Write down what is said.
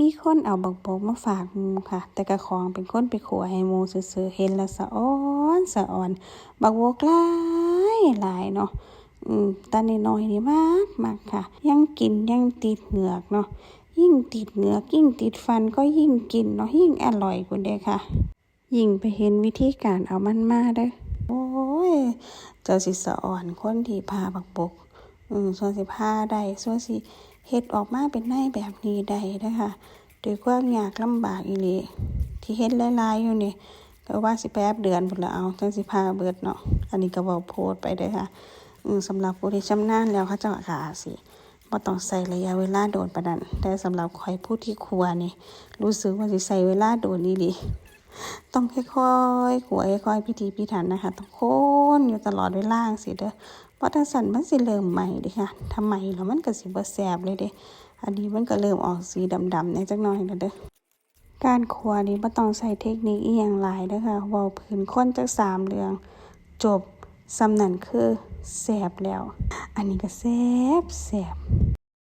มีคนเอาบักบกมาฝากมูค่ะ แต่กระของเป็นคนไปขัวให้มูซื่อเห็นแล้วสะอ้อนสะอ่อน บักบกหลายหลายเนาะอืมตาน้อยนี่มากมากค่ะ ยังกินยังติดเหงือกเนาะยิ่งติดเหงือกยิ่งติดฟันก็ยิ่งกินเนาะยิ่งอร่อยกว่าเด้ค่ะ ยิ่งไปเห็นวิธีการเอามันมาเด้อโอ้ยเจ้าสิสะอ่อนคนที่พาบักบกอืมส่วนสิพาได้ส่วนสิ เฮ็ดออกมาเป็นในแบบนี้ได้ด้อค่ะด้วยความยากลำบากอีหลีที่เฮ็ดหลายๆอยู่นี่ก็ว่าสิแป๊บเดือนพุ่นละเอาจังสิพาเบิดเนาะอันนี้ก็เว้าโพดไปเด้ค่ะอืมสำหรับผู้ที่ชำนาญแล้วเขาเจ้าก็อาสิบ่ต้องใช้ระยะเวลาโดนปานนั้นแต่สำหรับข้อยผู้ที่ครัวนี่รู้สึกว่าสิใช้เวลาโดนอีหลีต้องค่อยๆขัวค่อยๆพิธีพิถันนะคะต้องโค นอยู่ตลอดเวลางสิเด้อเพราะถ้าสั่นมันสิเริ่มใหม่ดิค่ะทำไมแล้วมันก็สิบ่แสบเลยเด้อันนี้มันก็เริ่มออกสีดำๆในจักหน่อยแล้วเด้อการขัวนี้บ่ต้องใช้เทคนิคอีหยังหลายเด้อค่ะเว้าพื้นคนจักสามเรื่อง จบสำนั่นคือแสบแล้ว อันนี้ก็แสบแสบ